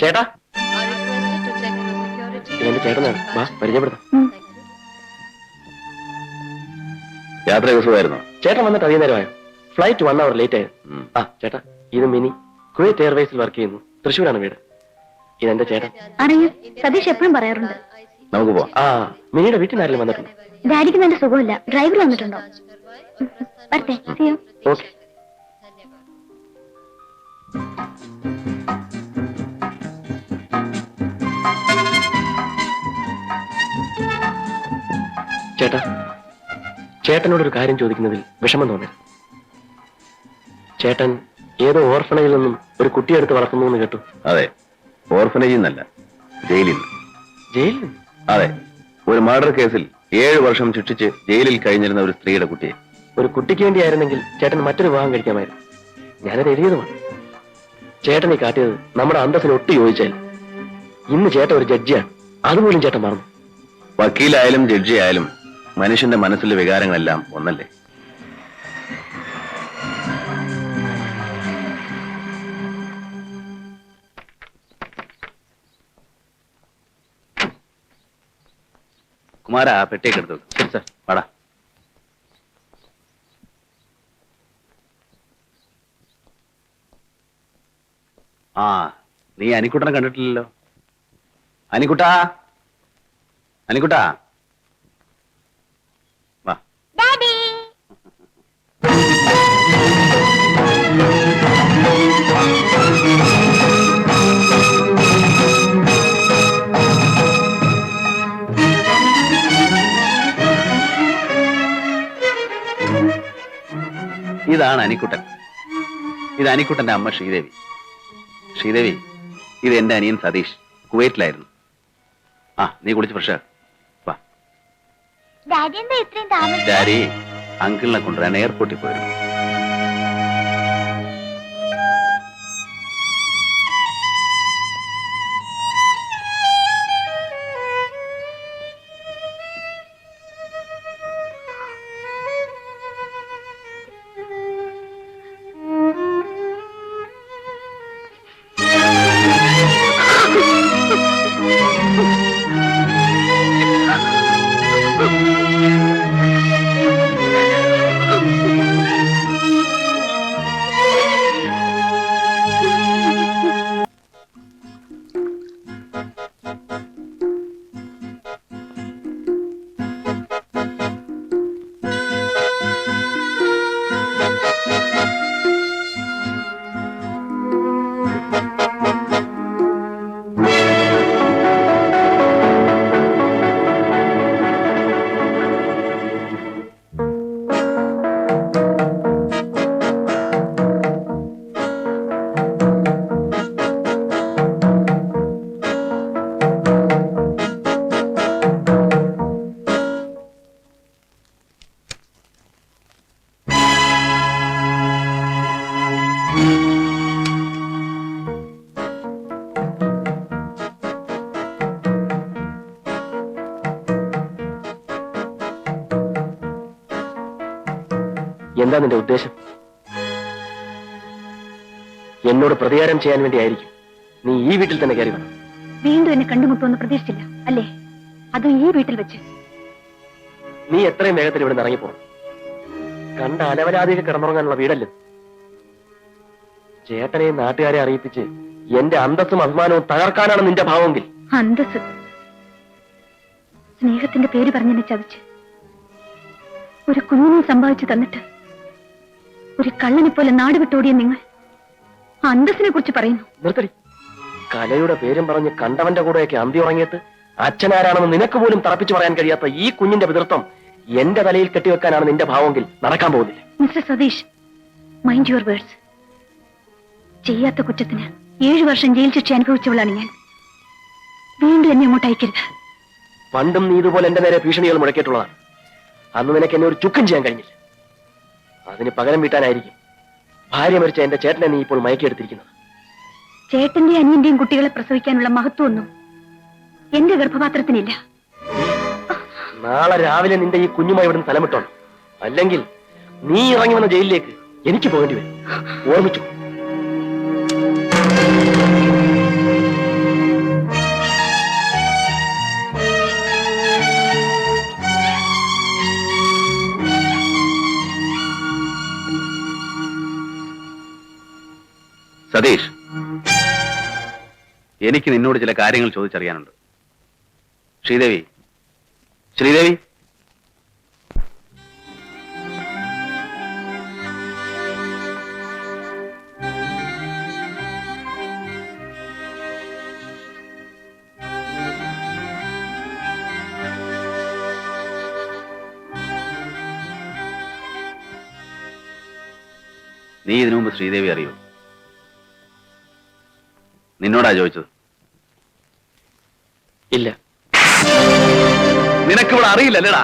ചേട്ടാ. ചേട്ടനാണ് വാ പരിചയപ്പെടുത്താം. യാത്ര സുഖമായിരുന്നു ചേട്ടൻ വന്നിട്ട് അധികം നേരമായോ? ഫ്ലൈറ്റ് വൺ അവർ ലേറ്റ് ആയിരുന്നു ആ ചേട്ടാ ഇത് മിനി. കുവൈറ്റ് എയർവേസിൽ വർക്ക് ചെയ്യുന്നു. തൃശ്ശൂരാണ് വീട്. ഇതെന്റെ ചേട്ടൻ. അറിയൂ സതീഷ് എപ്പോഴും പറയാറുണ്ട്. നമുക്ക് പോവാം. ആ മിനിയുടെ വീട്ടിൽ ആരെങ്കിലും വന്നിട്ടുണ്ടോ? ഡാഡിക്ക് നല്ല സുഖമില്ല. ഡ്രൈവർ വന്നിട്ടുണ്ടോ? വരട്ടെ. ഓക്കെ ചേട്ടാ ചേട്ടനോട് ഒരു കാര്യം ചോദിക്കുന്നതിൽ വിഷമം തോന്നരുത് ചേട്ടൻ ഏതോ ഓർഫണയിൽ നിന്നും ഒരു കുട്ടിയെടുത്ത് വളർത്തുന്നു എന്ന് കേട്ടു. അതെ ഓർഫനേജിൽ നിന്നല്ല ജയിലിൽ നിന്ന്. ജയിലിൽ അതെ ഒരു മർഡർ കേസിൽ ഏഴ് വർഷം ശിക്ഷിച്ച് ജയിലിൽ കഴിഞ്ഞിരുന്ന ഒരു സ്ത്രീയുടെ കുട്ടിയെ. ഒരു കുട്ടിക്ക് വേണ്ടിയായിരുന്നെങ്കിൽ ചേട്ടൻ മറ്റൊരു വിവാഹം കഴിക്കാമായിരുന്നു. ഞാനത് എഴുതിയതുമാണ്. ചേട്ടനെ കാട്ടിയത് നമ്മുടെ അന്തസ്സിന് ഒട്ടു ചോദിച്ചാൽ ഇന്ന് ചേട്ടൻ ഒരു ജഡ്ജിയാണ്. അതുപോലും ചേട്ടൻ മറന്നു. വക്കീലായാലും ജഡ്ജി ആയാലും മനുഷ്യന്റെ മനസ്സിലെ വികാരങ്ങളെല്ലാം ഒന്നല്ലേ? കുമാര പെട്ടിയൊക്കെ എടുത്തു. ശരി സാർ. വാടാ. ആ നീ അനിക്കുട്ടനെ കണ്ടിട്ടില്ലല്ലോ. അനിക്കുട്ടാ. അനിക്കുട്ടാ. ഇതാണ് അനിക്കുട്ടൻ. ഇത് അനിക്കുട്ടന്റെ അമ്മ ശ്രീദേവി. ശ്രീദേവി ഇത് എന്റെ അനിയൻ സതീഷ്. കുവൈറ്റിലായിരുന്നു. ആ നീ കുളിച്ച് ഫ്രഷ് ഡാഡി അങ്കിളിനെ കൊണ്ടുവരാൻ എയർപോർട്ടിൽ പോയിരുന്നു. എന്താ നിന്റെ ഉദ്ദേശം? എന്നോട് പ്രതികാരം ചെയ്യാൻ വേണ്ടിയായിരിക്കും നീ ഈ വീട്ടിൽ തന്നെ കയറി വേണം വീണ്ടും എന്നെ കണ്ടുമുട്ടുമെന്ന് പ്രതീക്ഷിച്ചില്ല അല്ലേ? അതും ഈ വീട്ടിൽ വെച്ച്. നീ എത്രയും വേഗത്തിൽ ഇവിടെ ഇറങ്ങിപ്പോണം. കണ്ട അലവലാതിയിൽ കിടന്നുറങ്ങാനുള്ള വീടല്ലേ? ചേട്ടനെ നാട്ടുകാരെ അറിയിപ്പിച്ച് എന്റെ അന്തസ്സും അഭിമാനവും തകർക്കാനാണ് നിന്റെ ഭാവമെങ്കിൽ. അന്തസ് സ്നേഹത്തിന്റെ പേര് പറഞ്ഞെന്നെ ചതിച്ച്. ഒരു കുഞ്ഞിനെ സമ്പാദിച്ചു തന്നിട്ട് ഒരു കള്ളനെ പോലെ നാട് വിട്ടോടിയ നിങ്ങൾ. അന്തസ്സിനെ കുറിച്ച് പറയുന്നു. നിർത്തടി. കലയുടെ പേരും പറഞ്ഞ് കണ്ടവന്റെ കൂടെയൊക്കെ അന്തി ഉറങ്ങിയിട്ട് അച്ഛനാരാണെന്ന് നിനക്ക് പോലും തറപ്പിച്ചു പറയാൻ കഴിയാത്ത ഈ കുഞ്ഞിന്റെ പിതൃത്വം എന്റെ തലയിൽ കെട്ടിവെക്കാനാണ് നിന്റെ ഭാവമെങ്കിൽ നടക്കാൻ പോകുന്നില്ല. Mister Satish mind your words ചെയ്യാത്ത കുറ്റത്തിന് ഏഴു വർഷം ജയിൽ ശിക്ഷ അനുഭവിച്ചവളാണ് ഞാൻ. വീണ്ടും എന്നെ അങ്ങോട്ട് അയക്കരുത്. പണ്ടും നീ ഇതുപോലെ എന്റെ നേരെ ഭീഷണികൾ മുടക്കിയിട്ടുള്ളതാണ് അന്ന് നിനക്ക് എന്നെ ഒരു ചുക്കം ചെയ്യാൻ കഴിഞ്ഞില്ല. അതിന് പകരം വീട്ടാനായിരിക്കും. ഭാര്യ മരിച്ച എന്റെ ചേട്ടനെ നീ ഇപ്പോൾ മയക്കിയെടുത്തിരിക്കുന്നത് ചേട്ടന്റെ അനിയന്റെയും കുട്ടികളെ പ്രസവിക്കാനുള്ള മഹത്വമൊന്നും എന്റെ ഗർഭപാത്രത്തിനില്ല. നാളെ രാവിലെ നിന്റെ ഈ കുഞ്ഞുമായി ഇവിടുന്ന് സ്ഥലമിട്ടോണം അല്ലെങ്കിൽ നീ ഇറങ്ങി വന്ന ജയിലിലേക്ക് എനിക്ക് പോകേണ്ടി വരും. ഓർമ്മിച്ചു. സതീഷ് എനിക്ക് നിന്നോട് ചില കാര്യങ്ങൾ ചോദിച്ചറിയാനുണ്ട്. ശ്രീദേവി ശ്രീദേവി? നീ ഇതിനു മുമ്പ് ശ്രീദേവി അറിയോ? നിന്നോടാ ചോദിച്ചത്? ഇല്ല. നിനക്കിവിടെ അറിയില്ലല്ലേടാ.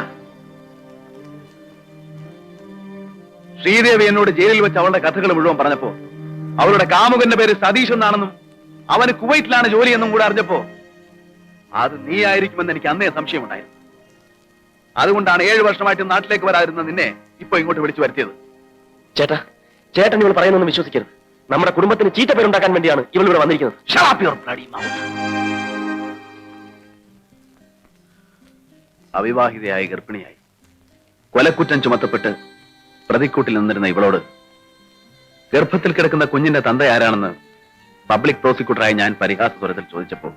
ശ്രീദേവി എന്നോട് ജയിലിൽ വെച്ച് അവളുടെ കഥകൾ മുഴുവൻ പറഞ്ഞപ്പോ അവളുടെ കാമുകന്റെ പേര് സതീഷ് എന്നാണെന്നും അവന് കുവൈറ്റിലാണ് ജോലി എന്നും കൂടെ അറിഞ്ഞപ്പോ അത് നീ ആയിരിക്കുമെന്ന് എനിക്ക് അന്നേ സംശയമുണ്ടായിരുന്നു. അതുകൊണ്ടാണ് ഏഴു വർഷമായിട്ട് നാട്ടിലേക്ക് വരാതിരുന്ന നിന്നെ ഇപ്പൊ ഇങ്ങോട്ട് വിളിച്ചു വരുത്തിയത്. ചേട്ടാ ചേട്ടൻ ഇവൾ പറയുന്നൊന്നും വിശ്വസിക്കരുത്. നമ്മുടെ കുടുംബത്തിന് ചീത്ത പേരുണ്ടാക്കാൻ വേണ്ടിയാണ് ഇവൾ ഇവിടെ വന്നിരിക്കുന്നത് അവിവാഹിതയായ ഗർഭിണിയായി. കൊലക്കുറ്റം ചുമത്തപ്പെട്ട് പ്രതിക്കൂട്ടിൽ നിന്നിരുന്ന ഇവളോട് ഗർഭത്തിൽ കിടക്കുന്ന കുഞ്ഞിന്റെ തന്ത ആരാണെന്ന് പബ്ലിക് പ്രോസിക്യൂട്ടറായി ഞാൻ പരിഹാസ സ്വരത്തിൽ ചോദിച്ചപ്പോൾ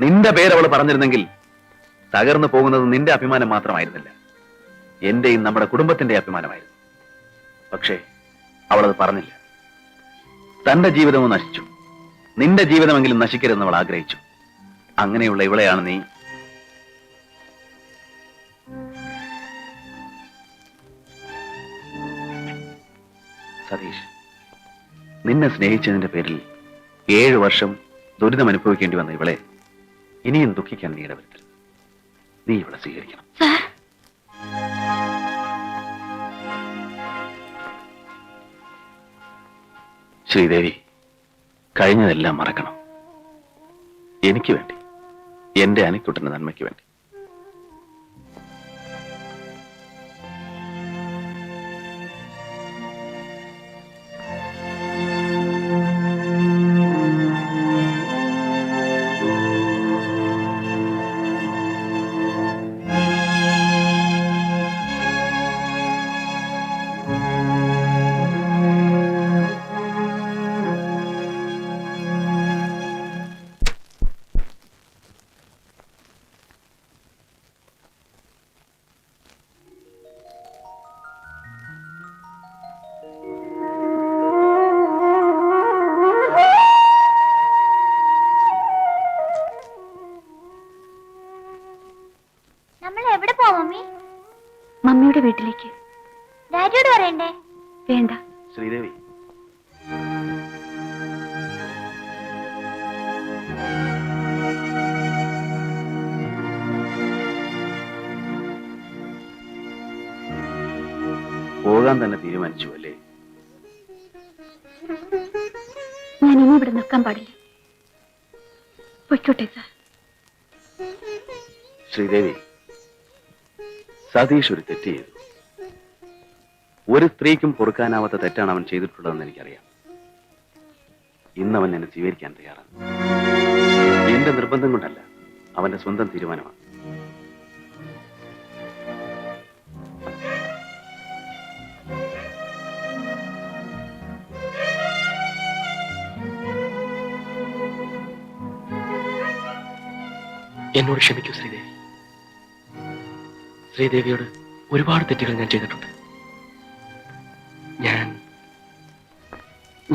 നിന്റെ പേര് അവൾ പറഞ്ഞിരുന്നെങ്കിൽ തകർന്നു പോകുന്നത് നിന്റെ അഭിമാനം മാത്രമായിരുന്നില്ല. എന്റെയും നമ്മുടെ കുടുംബത്തിന്റെ അഭിമാനമായിരുന്നു. പക്ഷേ അവളത് പറഞ്ഞില്ല. തന്റെ ജീവിതവും നശിച്ചു. നിന്റെ ജീവിതമെങ്കിലും നശിക്കരുതെന്ന് അവൾ ആഗ്രഹിച്ചു. അങ്ങനെയുള്ള ഇവളെയാണ് നീ. സതീഷ് നിന്നെ സ്നേഹിച്ചതിന്റെ പേരിൽ ഏഴു വർഷം ദുരിതം അനുഭവിക്കേണ്ടി വന്ന ഇവളെ ഇനിയും ദുഃഖിക്കാൻ നീ നീ ഇവളെ സ്വീകരിക്കണം. ശ്രീദേവി കഴിഞ്ഞതെല്ലാം മറക്കണം. എനിക്ക് വേണ്ടി എന്റെ അനിക്കുട്ടന്റെ നന്മയ്ക്ക് വേണ്ടി. വീട്ടിലേക്ക്. ഡാഡിയോട് പറയണ്ടേ? വേണ്ട. ശ്രീദേവി. പോകാൻ തന്നെ തീരുമാനിച്ചു അല്ലേ? ഞാൻ ഇനി ഇവിടെ നിൽക്കാൻ പാടില്ല. പൊയ്ക്കോട്ടെ സാർ. ശ്രീദേവി സതീഷ് ഒരു തെറ്റ് ചെയ്തു. ഒരു സ്ത്രീക്കും പൊറുക്കാനാവാത്ത തെറ്റാണ് അവൻ ചെയ്തിട്ടുള്ളതെന്ന് എനിക്കറിയാം. ഇന്ന് അവൻ എന്നെ സ്വീകരിക്കാൻ തയ്യാറാണ്. എന്റെ നിർബന്ധം കൊണ്ടല്ല അവന്റെ സ്വന്തം തീരുമാനമാണ്. എന്നോട് ക്ഷമിക്കൂ ശ്രീദേവി. ശ്രീദേവിയോട് ഒരുപാട് തെറ്റുകൾ ഞാൻ ചെയ്തിട്ടുണ്ട്.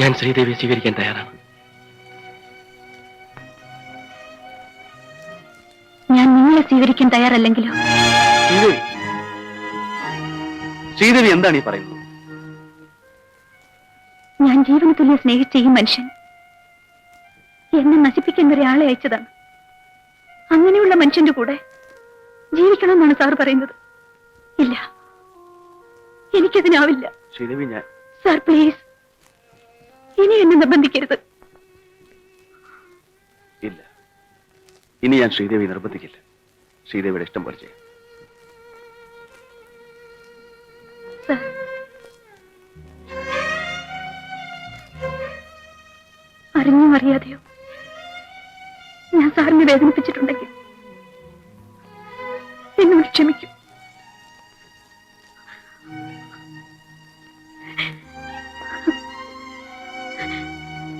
ഞാൻ ശ്രീദേവിയെ സ്വീകരിക്കാൻ തയ്യാറാണ്. ഞാൻ നിങ്ങളെ സ്വീകരിക്കാൻ തയ്യാറല്ലെങ്കിലോ? ശ്രീദേവി. ശ്രീദേവി എന്താണ് ഈ പറയുന്നത്? ഞാൻ ജീവന തുല്യം സ്നേഹിച്ച ഈ മനുഷ്യൻ. എന്നെ നശിപ്പിക്കുന്ന ഒരാളെ അയച്ചതാണ്. അങ്ങനെയുള്ള മനുഷ്യന്റെ കൂടെ ജീവിക്കണമെന്നാണ് സാർ പറയുന്നത്. ഇല്ല. എനിക്കതിനാവില്ല. ശ്രീദേവി ഞാൻ സാർ പ്ലീസ്. ഇനി എന്നെ നിർബന്ധിക്കരുത്. ഇല്ല. ഇനി ഞാൻ ശ്രീദേവി നിർബന്ധിക്കില്ല. ശ്രീദേവിയുടെ ഇഷ്ടം പോലെ ചെയ്യാം. അറിഞ്ഞും അറിയാതെയോ? ഞാൻ സാറിനെ വേദനിപ്പിച്ചിട്ടുണ്ടെങ്കിൽ എന്നോട് ക്ഷമിക്കും.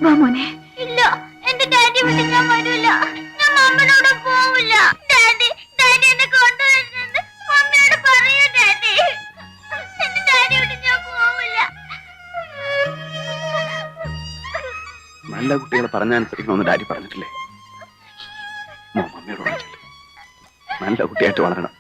വാ മോനെ. ഇല്ല എന്റെ ഡാഡി വിട്ട് ഞാൻ വരൂല. ഞാൻ മമ്മിനോട് പോവില്ല. ഡാഡി ഡാഡി എന്നെ കൊണ്ടുവരുന്നത് മമ്മിയോട് പറയൂ ഡാഡി. എന്റെ ഡാഡി വിട്ട് ഞാൻ പോവില്ല. നല്ല കുട്ടികൾ പറഞ്ഞനുസരിക്കണമെന്ന് ഡാഡി പറഞ്ഞിട്ടില്ലേ? മമ്മിയോട് പറഞ്ഞിട്ടില്ലേ? നല്ല കുട്ടിയായിട്ട് വളരണം?